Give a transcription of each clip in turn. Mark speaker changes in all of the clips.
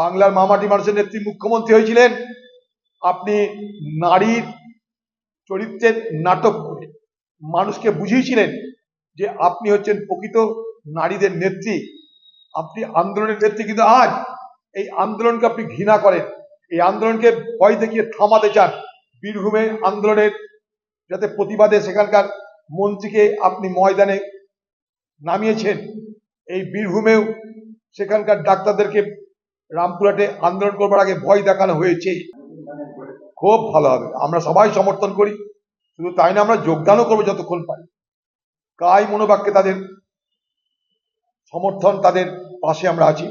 Speaker 1: বাংলার মামাটি মানুষের নেত্রী মুখ্যমন্ত্রী হয়েছিলেন। আপনি নারীর চরিত্রের নাটক করে মানুষকে বুঝিয়েছিলেন যে আপনি হচ্ছেন প্রকৃত নারীদের নেত্রী। আপনি আন্দোলনের নেত্রী কিন্তু আজ। এই আন্দোলনকে আপনি ঘৃণা করেন। এই আন্দোলনকে ভয় দেখিয়ে থামাতে চান। বীরভূমে আন্দোলনের যাতে প্রতিবাদে সেখানকার মন্ত্রীকে আপনি ময়দানে নামিয়েছেন, এই বীরভূমেও সেখানকার ডাক্তারদেরকে রামপুরহাটে আন্দোলন করবার আগে ভয় দেখানো হয়েছে। খুব ভালো হবে। আমরা সবাই সমর্থন করি। শুধু তাই না, আমরা যোগদানও করব যতক্ষণ পারি। কাই মনোবাক্যে তাদের সমর্থন তাদের পাশে আমরা আছি।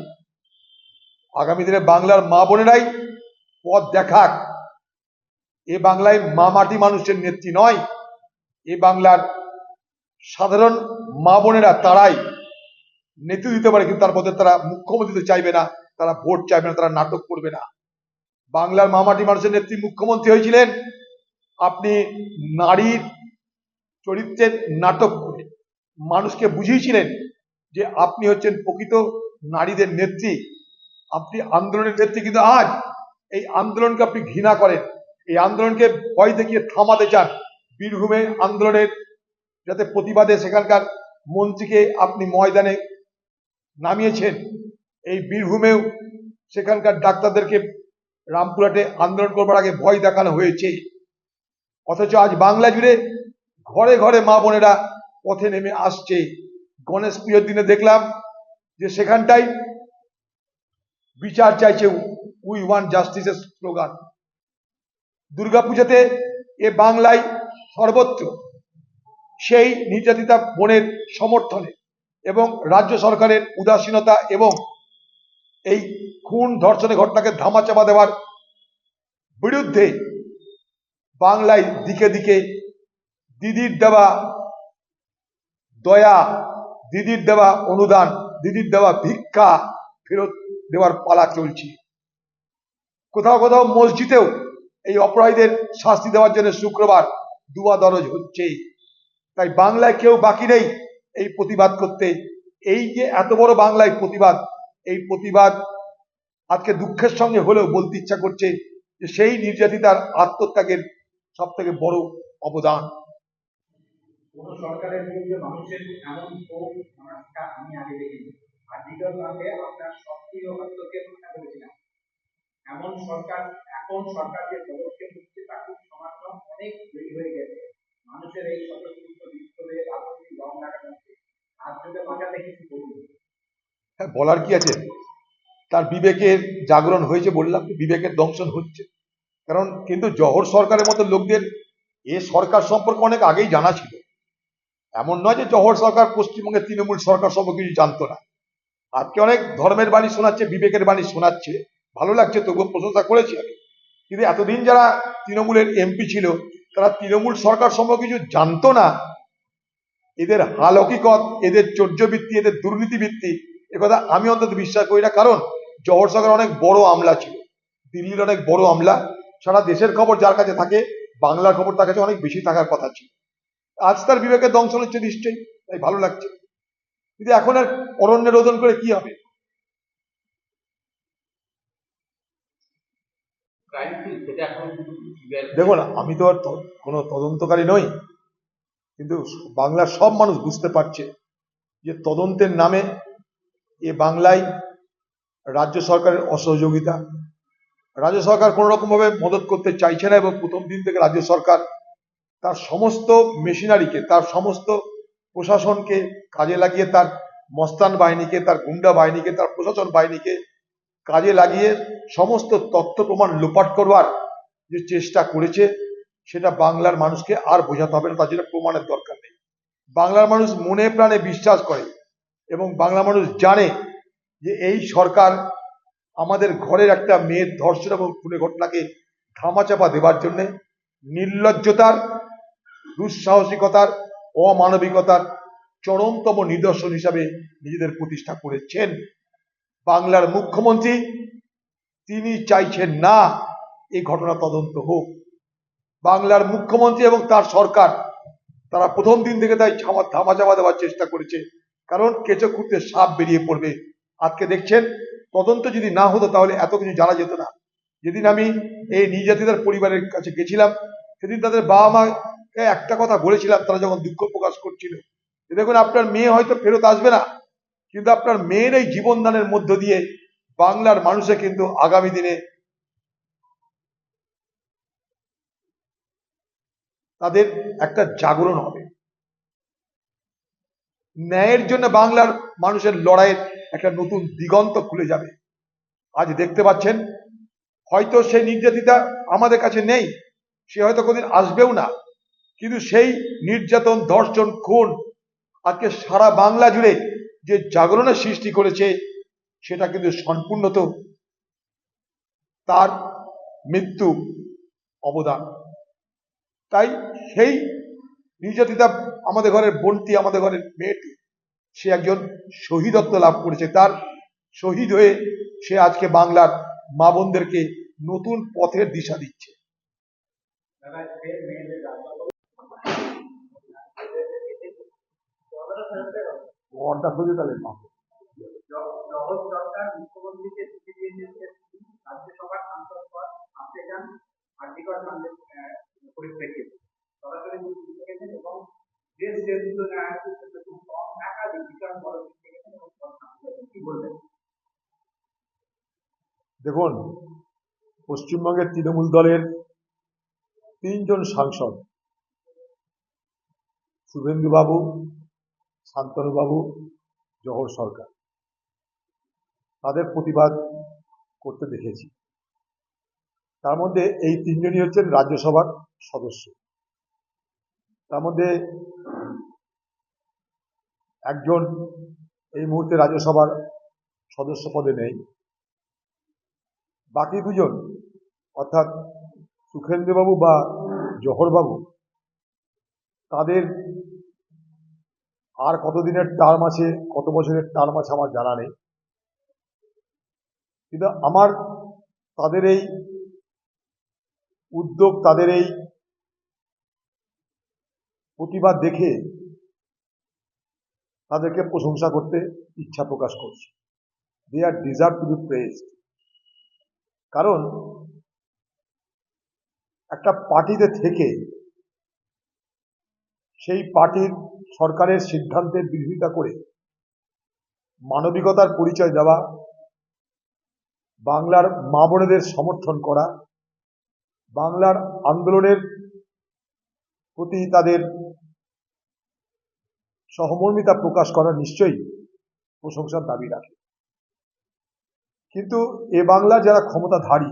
Speaker 1: আগামী দিনে বাংলার মা বোনেরাই পথ দেখাক। এ বাংলায় মা মাটি মানুষের নেত্রী নয়, এ বাংলার সাধারণ মা বোনেরা তারাই নেতৃত্ব দিতে পারে, কিন্তু তার মধ্যে তারা মুখ্যমন্ত্রী চাইবে না। তারা ভোট চাইবে না, তারা নাটক করবে না। বাংলার মামাটি মানুষের নেত্রী মুখ্যমন্ত্রী হয়েছিলেন। আপনি নারীর চরিত্রের নাটক করে মানুষকে বুঝিয়েছিলেন যে আপনি হচ্ছেন প্রকৃত নারীদের নেত্রী। আপনি আন্দোলনের নেত্রী কিন্তু আজ। এই আন্দোলনকে আপনি ঘৃণা করেন। এই আন্দোলনকে ভয় দেখিয়ে থামাতে চান। বীরভূমে আন্দোলনের যাতে প্রতিবাদে সেখানকার মন্ত্রীকে আপনি ময়দানে নামিয়েছেন। এই বীরভূমেও সেখানকার ডাক্তারদেরকে রামপুরহাটে আন্দোলন করবার আগে ভয় দেখানো হয়েছে। অথচ আজ বাংলা জুড়ে ঘরে ঘরে মা বোনেরা পথে নেমে আসছে। গণেশ পুজোর দিনে দেখলাম যে সেখানটাই বিচার চাইছে উই ওয়ান জাস্টিসের স্লোগান। দুর্গাপূজাতে এ বাংলায় সর্বত্র সেই নির্যাতিতা বোনের সমর্থনে এবং রাজ্য সরকারের উদাসীনতা এবং এই খুন ধর্ষণের ঘটনাকে ধামাচাপা দেওয়ার বিরুদ্ধে বাংলায় দিকে দিকে দিদির দেওয়া দয়া, দিদির দেওয়া অনুদান, দিদির দেওয়া ভিক্ষা ফেরত দেওয়ার পালা চলছে। কোথাও কোথাও মসজিদেও এই অপরাধীদের শাস্তি দেওয়ার জন্য শুক্রবার দুয়া দরজ হচ্ছে। তাই বাংলায় কেউ বাকি নেই এই প্রতিবাদ করতে। এই যে এত বড় বাংলায় প্রতিবাদ এই প্রতিবাদ আজকে দুঃখের সঙ্গে হলেও বলতে ইচ্ছা করছে যে সেই নির্যাতিতার আত্মত্যাগের সব থেকে বড় অবদান।
Speaker 2: সরকারের মানুষের এমন আমি আগে আপনার করেছিলাম। এমন সরকার, এখন অনেক হয়ে গেছে। মানুষের এই
Speaker 1: হ্যাঁ বলার কি আছে? তার বিবেকের জাগরণ হয়েছে বললাম, বিবেকের দংশন হচ্ছে। কারণ কিন্তু জহর সরকারের মতো লোকদের এ সরকার সম্পর্কে অনেক আগেই জানা ছিল। এমন নয় যে জহর সরকার পশ্চিমবঙ্গের তৃণমূল সরকার সম্পর্কে কিছু জানতো না। আজকে অনেক ধর্মের বাণী শোনাচ্ছে, বিবেকের বাণী শোনাচ্ছে। ভালো লাগছে, তবুও প্রশংসা করেছি আমি। কিন্তু এতদিন যারা তৃণমূলের এমপি ছিল, তারা তৃণমূল সরকার সম্পর্কে কিছু জানতো না। এদের হাল হকিকত এদের চর্যবৃত্তি, এদের দুর্নীতিবৃত্তি একথা আমি অন্তত বিশ্বাস করি না কারণ জহর সরকার অনেক বড় আমলা ছিল। দিল্লির অনেক বড় আমলা। সারা দেশের খবর যার কাছে থাকে বাংলার খবর তার কাছে অনেক বেশি থাকার কথা ছিল। আজ তার বিবেকের দংশন হচ্ছে নিশ্চয়ই তাই ভালো লাগছে। কিন্তু এখন আর অরণ্যের রোদন করে কি হবে? দেখুন আমি তো আর কোনো তদন্তকারী নই কিন্তু বাংলার সব মানুষ বুঝতে পারছে যে তদন্তের নামে এ বাংলায় রাজ্য সরকারের অসহযোগিতা। রাজ্য সরকার কোনো রকম ভাবে মদত করতে চাইছে না এবং প্রথম দিন থেকে রাজ্য সরকার তার সমস্ত মেশিনারিকে, তার সমস্ত প্রশাসনকে কাজে লাগিয়ে, তার মস্তান বাহিনীকে, তার গুন্ডা বাহিনীকে, তার প্রশাসন বাহিনীকে কাজে লাগিয়ে সমস্ত তথ্য প্রমাণ লোপাট করবার যে চেষ্টা করেছে, সেটা বাংলার মানুষকে আর বোঝাতে হবে না, তার জন্য প্রমাণের দরকার নেই। বাংলার মানুষ মনে প্রাণে বিশ্বাস করে এবং বাংলা মানুষ জানে যে এই সরকার আমাদের ঘরের একটা মেয়ের ধর্ষণ এবং খুনের ঘটনাকে ধামাচাপা দেবার জন্য, নির্লজ্জতার, দুঃসাহসিকতার, অমানবিকতার চরমতম নিদর্শন হিসাবে নিজেদের প্রতিষ্ঠা করেছেন। বাংলার মুখ্যমন্ত্রী, তিনি চাইছেন না এই ঘটনা তদন্ত হোক। বাংলার মুখ্যমন্ত্রী এবং তার সরকার, তারা প্রথম দিন থেকে তাই ধামা ধামাচাপা দেওয়ার চেষ্টা করেছে। কারণ কেঁচো খুঁড়তে সাপ বেরিয়ে পড়বে। আজকে দেখছেন, তদন্ত যদি না হতো তাহলে এত কিছু জানা যেত না। যেদিন আমি এই নির্যাতিতার পরিবারের কাছে গেছিলাম, সেদিন তাদের বাবা মাকে একটা কথা বলেছিলাম, তারা যখন দুঃখ প্রকাশ করছিল। যে দেখুন, আপনার মেয়ে হয়তো ফেরত আসবে না, কিন্তু আপনার মেয়ের এই জীবনদানের মধ্য দিয়ে বাংলার মানুষে কিন্তু আগামী দিনে তাদের একটা জাগরণ হবে। ন্যায়ের জন্য বাংলার মানুষের লড়াইয়ের একটা নতুন দিগন্ত খুলে যাবে। আজ দেখতে পাচ্ছেন, হয়তো সেই নির্যাতিতা আমাদের কাছে নেই, সে হয়তো কোনদিন আসবেও না, কিন্তু সেই নির্যাতন ধর্ষণ খুন আজকে সারা বাংলা জুড়ে যে জাগরণের সৃষ্টি করেছে, সেটা কিন্তু সম্পূর্ণত তার মৃত্যু অবদান। তাই সেই নির্যাতিতা আমাদের ঘরের বোনটি আমাদের ঘরের মেয়েটি সে একজন শহীদত্ব লাভ করেছে। তার শহীদ হয়ে সে আজকে বাংলার মা বোনদেরকে নতুন পথের দিশা দিচ্ছে।
Speaker 2: দাদা
Speaker 1: দেখুন পশ্চিমবঙ্গের তৃণমূল দলের তিনজন সাংসদ। শুভেন্দু বাবু শান্তনু বাবু জহর সরকার। তাদের প্রতিবাদ করতে দেখেছি। তার মধ্যে এই তিনজনই হচ্ছেন রাজ্যসভার সদস্য। তার মধ্যে একজন এই মুহূর্তে রাজ্যসভার সদস্য পদে নেই। বাকি দুজন, অর্থাৎ সুখেন্দ্রবাবু বা জহরবাবু, তাদের আর কতদিনের টার্ম আছে, কত বছরের টার্ম আছে আমার জানা নেই। কিন্তু আমার তাদের এই উদ্যোগ, তাদের এই প্রতিবাদ দেখে তাদেরকে প্রশংসা করতে ইচ্ছা প্রকাশ করছে। They are deserve to be pressed কারণ একটা পার্টিতে থেকে সেই পার্টির সরকারের সিদ্ধান্তের বিরোধিতা করে মানবিকতার পরিচয় দেওয়া, বাংলার মা বোনেদের সমর্থন করা, বাংলার আন্দোলনের প্রতি তাদের সহমর্মিতা প্রকাশ করা নিশ্চয়ই প্রশংসার দাবি রাখে। কিন্তু এ বাংলা যারা ক্ষমতাধারী